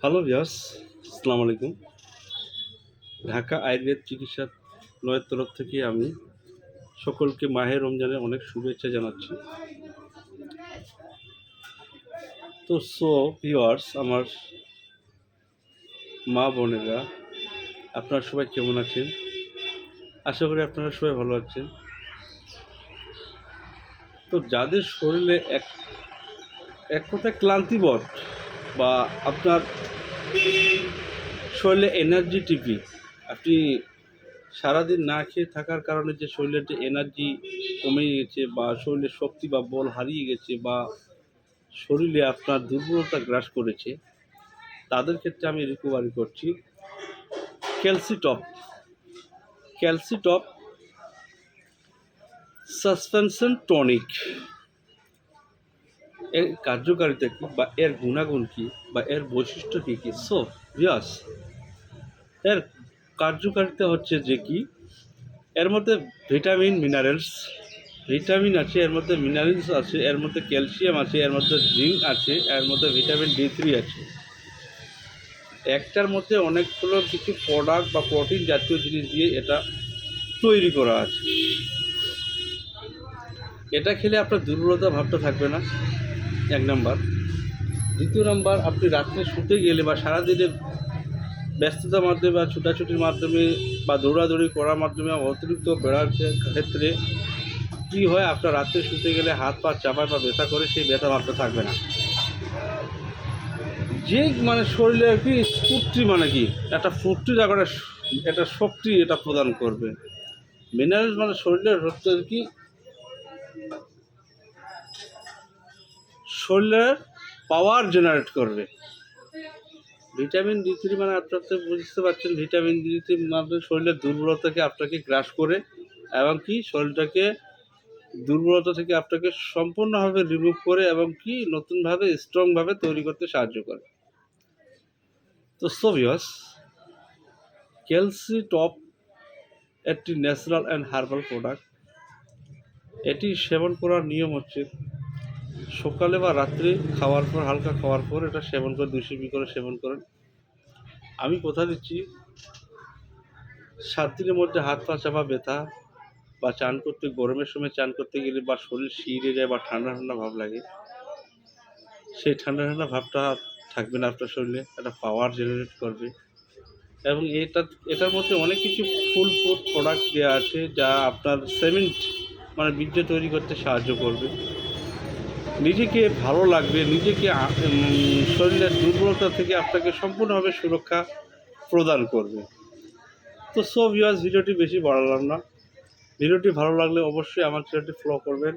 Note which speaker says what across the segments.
Speaker 1: Hello বিয়াস আসসালামু আলাইকুম। ঢাকা আয়ুর্বেদ চিকিৎসালয়ের তরফ থেকে আমি সকলকে মাহের রমজানের অনেক শুভেচ্ছা জানাচ্ছি। তো সো ভিওয়ার্স আমার মা বোনেরা, আপনারা সবাই কেমন আছেন? আশা করি আপনারা সবাই ভালো আছেন। তো, যাদের শরীরে এক এক কথায় ক্লান্তিবোধ বা আপনার শরীরে এনার্জি টিপি আপনি সারাদিন না খেয়ে থাকার কারণে যে শরীরের যে এনার্জি কমে গেছে বা শরীরের শক্তি বা বল হারিয়ে গেছে বা শরীরে আপনার দুর্বলতা গ্রাস করেছে, তাদের ক্ষেত্রে আমি রিকভারি করছি। ক্যালসিটপ ক্যালসিটপ সাসপেনশন টনিক এর কার্যকারিতা কী বা এর গুণাগুণ কী বা এর বৈশিষ্ট্য কী কী? সো ইয়াস এর কার্যকারিতা হচ্ছে যে কি, এর মধ্যে ভিটামিন মিনারেলস ভিটামিন আছে, এর মধ্যে মিনারেলস আছে, এর মধ্যে ক্যালসিয়াম আছে, এর মধ্যে জিঙ্ক আছে, এর মধ্যে ভিটামিন ডি থ্রি আছে। একটার মধ্যে অনেকগুলো কিছু প্রোডাক্ট বা প্রোটিন জাতীয় জিনিস দিয়ে এটা তৈরি করা আছে। এটা খেলে আপনার দুর্বলতা ভাবটা থাকবে না। এক নম্বর। দ্বিতীয় নাম্বার, আপনি রাত্রে শুতে গেলে বা সারাদিনে ব্যস্ততার মাধ্যমে বা ছুটাছুটির মাধ্যমে বা দৌড়াদৌড়ি করার মাধ্যমে অতিরিক্ত বেড়ার ক্ষেত্রে কী হয়, আপনার রাত্রে শুতে গেলে হাত পা চাপায় বা ব্যথা করে, সেই ব্যথা ভাবটা থাকবে না। যে মানে শরীরে আর কি স্ফূর্তি মানে কি, একটা ফুর্তি জায়গাটা একটা শক্তি এটা প্রদান করবে। মিনারেলস মানে শরীরের হচ্ছে আর কি শরীরের পাওয়ার জেনারেট করবে। ভিটামিন ডি থ্রি মানে আপনার তো বুঝতে পারছেন ভিটামিন ডি থ্রি মানে শরীরের দুর্বলতাকে আপনাকে গ্রাস করে এবং কি শরীরটাকে দুর্বলতা থেকে আপনাকে সম্পূর্ণভাবে রিমুভ করে এবং কি নতুনভাবে স্ট্রংভাবে তৈরি করতে সাহায্য করে। তো সোভিয়াস ক্যালসি টপ একটি ন্যাচারাল অ্যান্ড হার্বাল প্রোডাক্ট এটি সেবন করার নিয়ম হচ্ছে সকালে বা রাত্রে খাওয়ার পর, হালকা খাওয়ার পর এটা সেবন করে, দুই করে সেবন করেন। আমি কথা দিচ্ছি, সাত দিনের মধ্যে হাত পা চাপা ব্যথা বা চান করতে, গরমের সময় চান করতে গেলে বা শরীর শিরে যায় বা ঠান্ডা ঠান্ডা ভাব লাগে, সেই ঠান্ডা ঠান্ডা ভাবটা থাকবে না আপনার শরীরে, একটা পাওয়ার জেনারেট করবে। এবং এটা, এটার মধ্যে অনেক কিছু ফুল ফুড প্রোডাক্ট দেওয়া আছে যা আপনার সিমেন্ট মানে বীর্য তৈরি করতে সাহায্য করবে। নিজেকে ভালো লাগবে, নিজেকে শরীরের দুর্বলতা থেকে আপনাকে সম্পূর্ণভাবে সুরক্ষা প্রদান করবে। তো সো ভিউয়ার্স ভিডিওটি বেশি বাড়ালাম না। ভিডিওটি ভালো লাগলে অবশ্যই আমার চ্যানেলটি ফলো করবেন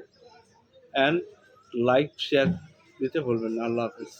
Speaker 1: অ্যান্ড লাইক শেয়ার দিতে বলবেন আল্লাহ হাফিজ।